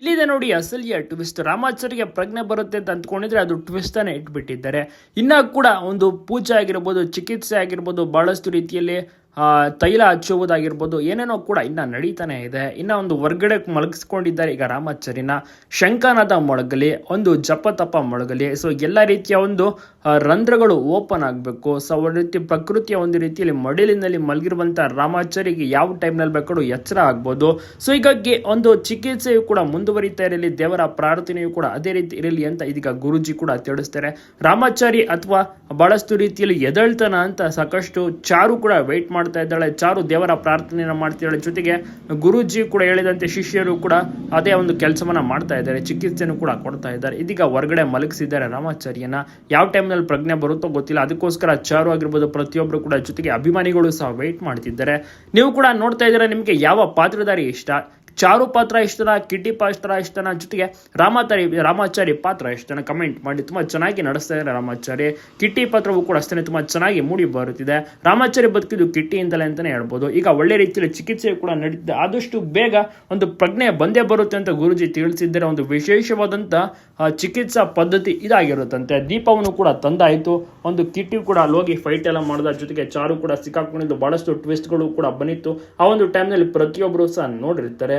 ಇಲ್ಲಿದೆ ನೋಡಿ, ಅಸಲಿಯ ಟ್ವಿಸ್ಟ್ ರಾಮಾಚಾರ್ಯ ಪ್ರಜ್ಞೆ ಬರುತ್ತೆ ಅಂತ ಅಂದ್ಕೊಂಡಿದ್ರೆ ಅದು ಟ್ವಿಸ್ಟ್ ಅನ್ನ ಇಟ್ಬಿಟ್ಟಿದ್ದಾರೆ. ಇನ್ನ ಕೂಡ ಒಂದು ಪೂಜೆ ಆಗಿರ್ಬೋದು, ಚಿಕಿತ್ಸೆ ಆಗಿರ್ಬೋದು, ಬಹಳಷ್ಟು ರೀತಿಯಲ್ಲಿ ತೈಲ ಹಚ್ಚುವುದಾಗಿರ್ಬೋದು, ಏನೇನೋ ಕೂಡ ಇನ್ನು ನಡೀತಾನೆ ಇದೆ. ಇನ್ನು ಒಂದು ಹೊರ್ಗಡೆ ಮಲಗಿಸ್ಕೊಂಡಿದ್ದಾರೆ ಈಗ ರಾಮಾಚಾರ್ಯನ ಶಂಕನಾದ ಮೊಳಗಲಿ ಒಂದು ಜಪ ತಪ ಮೊಳಗಲಿ ಸೊ ಎಲ್ಲ ರೀತಿಯ ಒಂದು ರಂಧ್ರಗಳು ಓಪನ್ ಆಗಬೇಕು. ಸೊ ಒಂದು ರೀತಿ ಪ್ರಕೃತಿಯ ಒಂದು ರೀತಿಯಲ್ಲಿ ಮಡಿಲಿನಲ್ಲಿ ಮಲಗಿರುವಂಥ ರಾಮಾಚಾರಿಗೆ ಯಾವ ಟೈಮ್ನಲ್ಲಿ ಬೇಕಾದ್ರೂ ಎಚ್ಚರ ಆಗ್ಬೋದು. ಸೊ ಹೀಗಾಗಿ ಒಂದು ಚಿಕಿತ್ಸೆಯು ಕೂಡ ಮುಂದುವರಿತಾ ಇರಲಿ, ದೇವರ ಪ್ರಾರ್ಥನೆಯು ಕೂಡ ಅದೇ ರೀತಿ ಇರಲಿ ಅಂತ ಇದೀಗ ಗುರುಜಿ ಕೂಡ ತಿಳಿಸ್ತಾರೆ. ರಾಮಾಚಾರಿ ಅಥವಾ ಬಹಳಷ್ಟು ರೀತಿಯಲ್ಲಿ ಎದಳ್ತನ ಅಂತ ಸಾಕಷ್ಟು ಚಾರು ಕೂಡ ವೆಯ್ಟ್ ಮಾಡ್ತಾ ಇದ್ದಾಳೆ. ಚಾರು ದೇವರ ಪ್ರಾರ್ಥನೆಯನ್ನು ಮಾಡ್ತಿದ್ದಾಳೆ ಜೊತೆಗೆ ಗುರುಜಿ ಕೂಡ ಹೇಳಿದಂತೆ ಶಿಷ್ಯರು ಕೂಡ ಅದೇ ಒಂದು ಕೆಲಸವನ್ನ ಮಾಡ್ತಾ ಇದ್ದಾರೆ. ಚಿಕಿತ್ಸೆನೂ ಕೂಡ ಕೊಡ್ತಾ ಇದ್ದಾರೆ. ಇದೀಗ ಹೊರಗಡೆ ಮಲಗಿಸಿದ್ದಾರೆ ರಾಮಾಚಾರ್ಯನ. ಯಾವ ಟೈಮ್ನಲ್ಲಿ ಪ್ರಜ್ಞೆ ಬರುತ್ತೋ ಗೊತ್ತಿಲ್ಲ. ಅದಕ್ಕೋಸ್ಕರ ಚಾರು ಆಗಿರ್ಬೋದು ಪ್ರತಿಯೊಬ್ಬರು ಕೂಡ ಜೊತೆಗೆ ಅಭಿಮಾನಿಗಳು ಸಹ ವೆಯ್ಟ್ ಮಾಡ್ತಿದ್ದಾರೆ. ನೀವು ಕೂಡ ನೋಡ್ತಾ ಇದ್ದೀರಾ ನಿಮಗೆ ಯಾವ ಪಾತ್ರಧಾರಿ ಇಷ್ಟ? ಚಾರು ಪಾತ್ರ ಇಷ್ಟನ ಕಿಟ್ಟಿ ಪಾತ್ರ ಇಷ್ಟನ ಜೊತೆಗೆ ರಾಮಾಚಾರಿ ರಾಮಾಚಾರಿ ಪಾತ್ರ ಇಷ್ಟನ ಕಮೆಂಟ್ ಮಾಡಿ, ತುಂಬಾ ಚೆನ್ನಾಗಿ ನಡೆಸ್ತಾ ಇದ್ದಾರೆ ರಾಮಾಚಾರಿ. ಕಿಟ್ಟಿ ಪಾತ್ರವೂ ಕೂಡ ಅಷ್ಟೇ ತುಂಬಾ ಚೆನ್ನಾಗಿ ಮೂಡಿ ಬರುತ್ತಿದೆ. ರಾಮಾಚಾರಿ ಬದುಕಿದ್ದು ಕಿಟ್ಟಿಯಿಂದಲೇ ಅಂತಲೇ ಹೇಳ್ಬೋದು. ಈಗ ಒಳ್ಳೆ ರೀತಿಯಲ್ಲಿ ಚಿಕಿತ್ಸೆ ಕೂಡ ನಡೀತಿದೆ. ಆದಷ್ಟು ಬೇಗ ಒಂದು ಪ್ರಜ್ಞೆ ಬಂದೇ ಬರುತ್ತೆ ಅಂತ ಗುರುಜಿ ತಿಳಿಸಿದ್ದಾರೆ. ಒಂದು ವಿಶೇಷವಾದಂಥ ಚಿಕಿತ್ಸಾ ಪದ್ಧತಿ ಇದಾಗಿರುತ್ತಂತೆ. ದೀಪವನ್ನು ಕೂಡ ತಂದಾಯಿತು. ಒಂದು ಕಿಟ್ಟಿ ಕೂಡ ಅಲ್ಲಿ ಹೋಗಿ ಫೈಟ್ ಎಲ್ಲ ಮಾಡಿದ ಜೊತೆಗೆ ಚಾರು ಕೂಡ ಸಿಕ್ಕಾಕೊಂಡಿದ್ದು. ಬಹಳಷ್ಟು ಟ್ವಿಸ್ಟ್ಗಳು ಕೂಡ ಬಂದಿತ್ತು. ಆ ಒಂದು ಟೈಮ್ನಲ್ಲಿ ಪ್ರತಿಯೊಬ್ಬರು ಸಹ ನೋಡಿರ್ತಾರೆ.